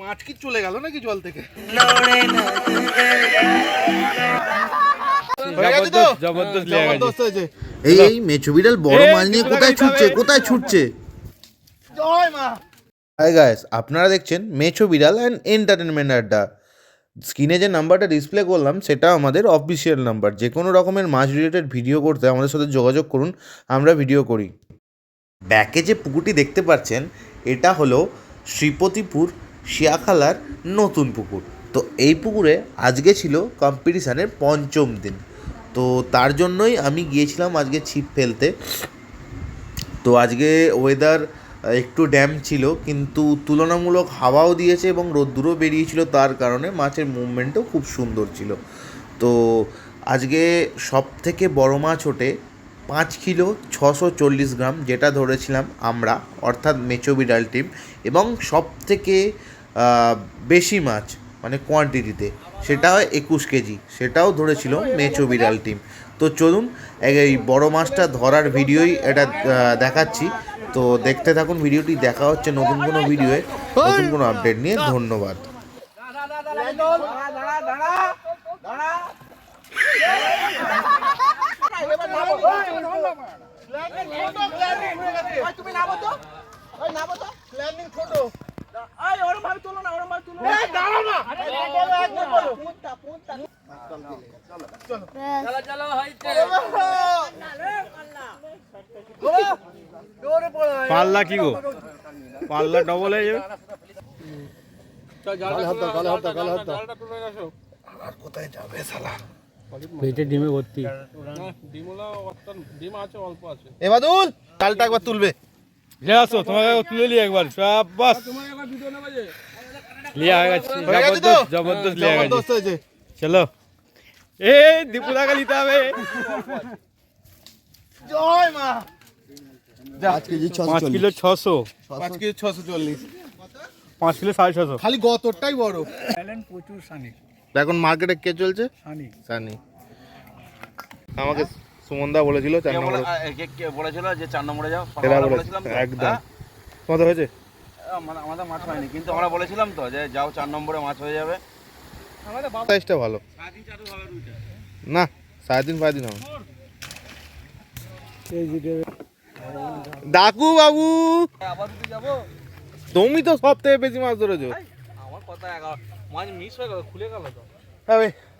মাছ কি চলে গেল নাকি জল থেকে? হয়ে এই এই মেচো বিড়াল বড় মাছ নিয়ে কোথায় ছুটছে কোথায় ছুটছে? জয় মা। হাই গাইস আপনারা দেখছেন মেচো বিড়াল অ্যান্ড এন্টারটেনমেন্ট আড্ডা। স্ক্রিনে যে নাম্বারটা ডিসপ্লে করলাম সেটা আমাদের অফিসিয়াল নাম্বার। যে কোনো রকমের মাছ রিলেটেড ভিডিও করতে আমাদের সাথে যোগাযোগ করুন আমরা ভিডিও করি। ব্যাকে যে পুকুরটি দেখতে পাচ্ছেন এটা হলো শ্রীপতিপুর শিয়াখালার নতুন পুকুর। তো এই পুকুরে আজকে ছিল কম্পিটিশানের পঞ্চম দিন। তো তার জন্যই আমি গিয়েছিলাম আজকে ছিপ ফেলতে। তো আজকে ওয়েদার একটু ড্যাম ছিল, কিন্তু তুলনামূলক হাওয়াও দিয়েছে এবং রোদ্দুরও বেরিয়েছিল, তার কারণে মাছের মুভমেন্টও খুব সুন্দর ছিল। তো আজকে সব থেকে বড় মাছ ওঠে পাঁচ কিলো ছশো চল্লিশ গ্রাম, যেটা ধরেছিলাম আমরা, অর্থাৎ মেচো বিড়াল টিম। এবং সব থেকে বেশি মাছ মানে কোয়ান্টিটিতে সেটা হয় একুশ কেজি। সেটাও ধরেছিল মেচো বিড়াল টিম তো চলুন এই বড় মাছটা ধরার ভিডিওই এটা দেখাচ্ছি। তো দেখতে থাকুন ভিডিওটি দেখা হচ্ছে নতুন কোনো ভিডিওয়ে। নতুন কোনো আপডেট নিয়ে। ধন্যবাদ। তুমি নামো তো। নামো তো। ল্যান্ডিং ছোট এই ওরম ভাবে তোলো না ওরম ভাবে তোলো এই দাঁড়াও না। বলো একদম বলো পুঁতটা পুঁতটা পাল্লা কি গো? পাল্লা ডবল হয়ে যাবে। পেটে ডিমে ভর্তি। ডিম আছে এবাদুল চালটা একবার তুলবে। ले আসো তোমাকে তুলে লি একবার সব বাস লিয়া গেছে জবরদস্ত জবরদস্ত লিয়া গেছে চলো। এ দীপুদাকে নিতে হবে। জয় মা। পাঁচ কিলো ছশো। পাঁচ কেজি ছশো চল্লিশ। পাঁচ কিলো সাড়ে ছশো। খালি গতরটাই বড়। প্রচুর সানি। এখন মার্কেটে কে চলছে? সানি। সানি। আমাকে সুমনদা বলেছিল চার নম্বর। বলেছিল যে চার নম্বরে যাও? সেটা বলেছিলাম? একদম। হ্যাঁ? কত হয়েছে? আমাদের- আমাদের মাছ হয়নি কিন্তু আমরা বলেছিলাম তো যে যাও চার নম্বরে মাছ হয়ে যাবে। সাইজটা ভালো। না সাড়ে তিন সাড়ে তিন হবে। ডাকু বাবু! যাব? তুমি তো সব থেকে বেশি মাছ ধরেছো। আমার কথা মাছ মিস হয়ে গেল খুলে গেল তো।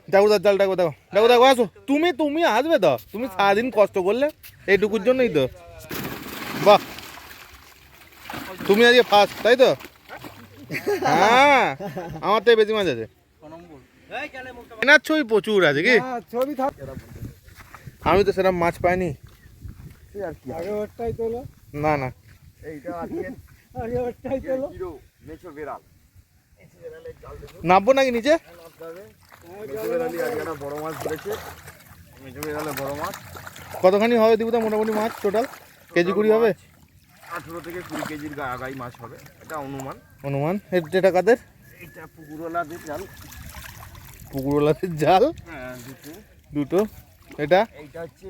দেখো দাও জাল দেখো দেখো দেখো দেখো আসো। তুমি তুমি আসবে তো? তুমি সারাদিন কষ্ট করলে? এইটুকুর জন্যই তো। বাহ। তুমি আজকে ফার্স্ট তাই তো? হ্যাঁ আমার থেকে বেশি মাছ আছে। এনার ছবি প্রচুর আছে কি? ছবি থাক। আমি তো সেরকম মাছ পাইনি। না না। আগে ওরটাই তোলো। নামবো নাকি নিচে? মেছো বেড়ালি আজকে একটা বড় মাছ ধরেছে। বড় মাছ। কতখানি হবে দিবুদা মোটামুটি মাছ টোটাল? কেজি কুড়ি হবে? আঠেরো থেকে কুড়ি কেজির আগাই মাছ হবে। এটা অনুমান। অনুমান। এটা কাদের? এটা পুকুরওয়ালাদের জাল। পুকুরওয়ালাদের জাল? হ্যাঁ দুটো। দুটো। এটা? এইটা হচ্ছে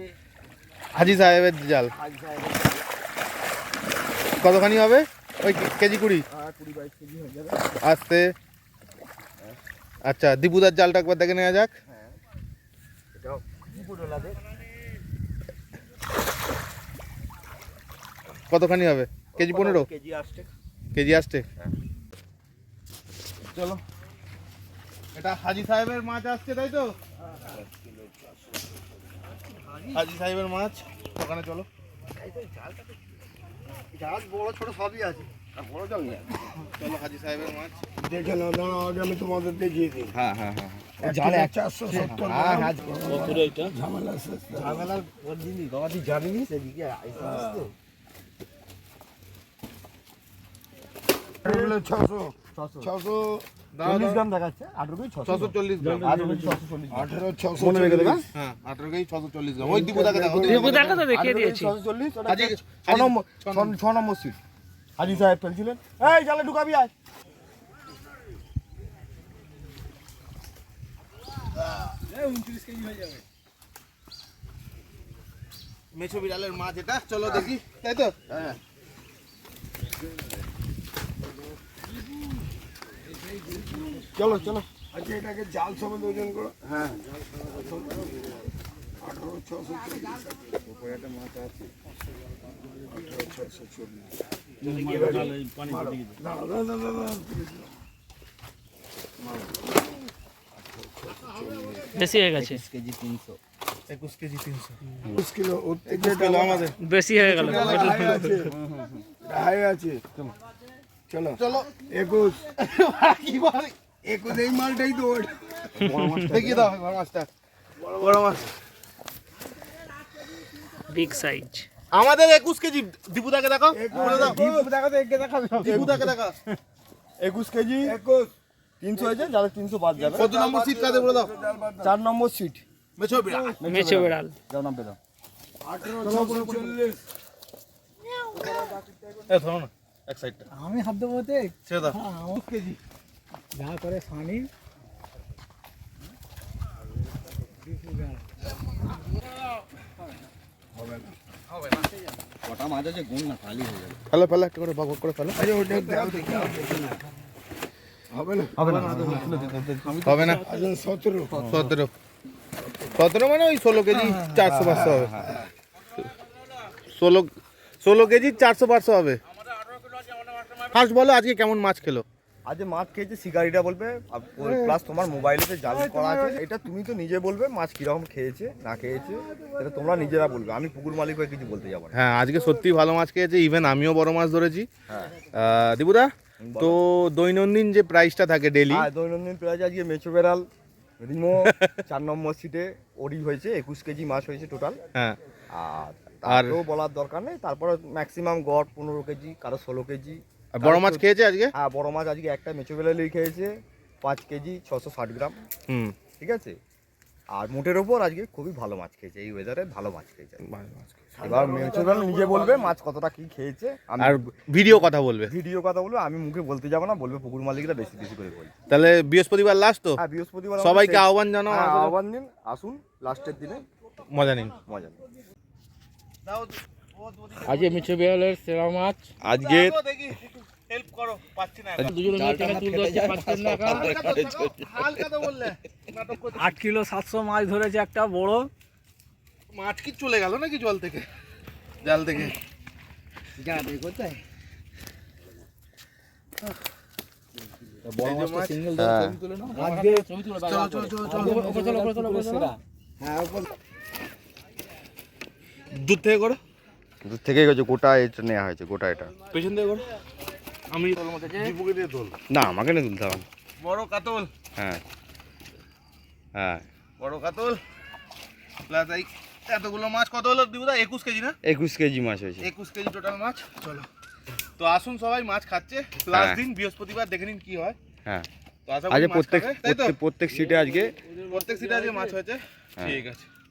হাজি সাহেবের জাল। হাজি সাহেবের কতখানি হবে? ওই কেজি কুড়ি? কুড়ি বাইশ কেজি হয়ে যাবে। আসতে। আচ্ছা দীপুদার জালটা একবার দেখে নেওয়া যাক। কতখানি হবে? কেজি পনেরো? কেজি আসছে কেজি আসছে চলো। এটা হাজি সাহেবের মাছ আসছে তাই তো? হাজি সাহেবের মাছ। ওখানে চলো। জাহাজ বড় ছোট সবই আছে। বড় জাল চলো হাজি সাহেবের মাছ। দেখে না দাঁড়াও আগে আমি তোমাদের দেখিয়ে দিই। হ্যাঁ হ্যাঁ হ্যাঁ জালে চারশো সত্তর হ্যাঁ হ্যাঁ ঝামেলা শেষ। ঝামেলার দিনই জানিনি? সেদিকে ছশো। ছশো। চল্লিশ গ্রাম দেখাচ্ছে আঠেরো ছশো। চল্লিশ গ্রাম। ছশো হ্যাঁ আঠারো ছশো চল্লিশ গ্রাম। ওই দীপুদাকে দেখো দেখিয়ে দিয়েছি। চল্লিশ হাজি ছ নম্বর ছ- ছ নম্বর। সিট হাজি সাহেব ফেলছিলেন এই জালে ঢুকাবি আয়। মেছো বিড়ালের মাছ এটা। চলো দেখি। তাই তো? চলো চলো। আচ্ছা এটাকে জাল সমেত ওজন করো। হ্যাঁ। আঠারো ছশো চল্লিশ। আঠারো ছশো চল্লিশ দাঁড়াও, দাঁড়াও, দাঁড়াও, দাঁড়াও, তিরিশ দাও। বেশি হয়ে গেছে একুশ কেজি তিনশো একুশ কিলো ওর থেকে এটা আমাদের বেশি হয়ে গেল এটা হাই আছে এটা হাই আছে চলো চলো একুশ কি বলে একুশ এই মালটাই তো ওর। দেখিয়ে দাও বড় মাছটা বড় মাছ বিগ সাইজ আমাদের একুশ কেজি দীপুদাকে দেখো দীপুদাকে দেখা একুশ কেজি একুশ। তিনশো হয়েছে যাদের তিনশো বাদ যাবে। কত নম্বর সিট কাদের বলে দাও? চার নম্বর সিট মেছো বিড়া মেছে বেড়াল। আঠারো ছশো চল্লিশ এ ধরো না এক সাইডটা আমি হাত দেবো তে ছেড়ে দাও। আমার কেজি যা করে ফানি ফেলো ফেলো একটা করে ভাগ করে ফেলো। ওটা দাও দেখি। না। হবে না হবে না সতেরো। সতেরো। সতেরো মানে ওই ষোলো কেজি চারশো পাঁচশো হবে। ষোলো ষোলো কেজি চারশো পাঁচশো হবে। ফার্স্ট বলো আজকে কেমন মাছ খেলো? আজ যে মাছ খেয়েছে শিকারিটা বলবে প্লাস তোমার মোবাইলেতে জাল করা আছে এটা তুমি তো নিজে বলবে মাছ কীরকম খেয়েছে না খেয়েছে সেটা তোমরা নিজেরা বলবে। আমি পুকুর মালিক হয়ে কিছু বলতে যাব হ্যাঁ আজকে সত্যি ভালো মাছ খেয়েছে ইভেন আমিও বড় মাছ ধরেছি। হ্যাঁ। আহ, দীপুদা তো দৈনন্দিন যে প্রাইসটা থাকে ডেলি দৈনন্দিন প্রায় আজকে মেচো বেড়াল রিমো চার নম্বর সিটে ওরি হয়েছে একুশ কেজি মাছ হয়েছে টোটাল হ্যাঁ। আর আর- তারও বলার দরকার নেই তারপরে ম্যাক্সিমাম গড় পনেরো কেজি কারও ষোলো কেজি আর বড় মাছ খেয়েছে আজকে? হ্যাঁ বড় মাছ আজকে একটা মেচো বেড়ালি খেয়েছে। পাঁচ কেজি ছশো ষাট গ্রাম। হুম। ঠিক আছে? আর মোটের ওপর আজকে খুবই ভালো মাছ খেয়েছে। এই ওয়েদারে ভালো মাছ খেয়েছে। এবার মেচোবেল নিজে বলবে মাছ কতটা কি খেয়েছে। আর ভিডিও কথা বলবে। ভিডিও কথা বলবে আমি মুখে বলতে যাব না বলবে পুকুর মালিকরা বেশি বেশি করে বলবে তাহলে বৃহস্পতিবার লাস্ট তো? হ্যাঁ বৃহস্পতিবার সবাইকে আহ্বান জানাও হ্যাঁ, আহ্বান দিন আসুন লাস্টের দিনে মজা নিন। মজা নিন। আজকে মিছে বেড়ালের সেরা মাছ। আজকে হেল্প করো পাচ্ছি না দুজন মিলে টেনে তুলতে হচ্ছে পাচ্ছেন না হালকা তো বললে আট কিলো সাতশো মাছ ধরেছে একটা বড়। মাছ কি চলে গেল নাকি জল থেকে? জাল থেকে। যা দেখ কোথায়। হ্যাঁ। দূর থেকে করো। দূর থেকে গেছে গোটা এটা নেওয়া হয়েছে গোটা এটা। পেছন থেকে করো। আমি দীপুকে দিয়ে তোল। না আমাকে না তুলতে হবে। বড় কাতল। হ্যাঁ। হ্যাঁ। বড় কাতল। প্লাস এই এতগুলো মাছ কত হলো দিবুদা? একুশ কেজি না? একুশ কেজি মাছ হয়েছে। একুশ কেজি টোটাল মাছ। চলো। তো আসুন সবাই মাছ খাচ্ছে। প্লাস হ্যাঁ। দিন বৃহস্পতিবার দেখে নিন কি হয়। হ্যাঁ। প্রত্যেক তো? প্রত্যেক- প্রত্যেক সিটে আজকে প্রত্যেক সিটে আজকে মাছ হয়েছে। হ্যাঁ। ঠিক আছে।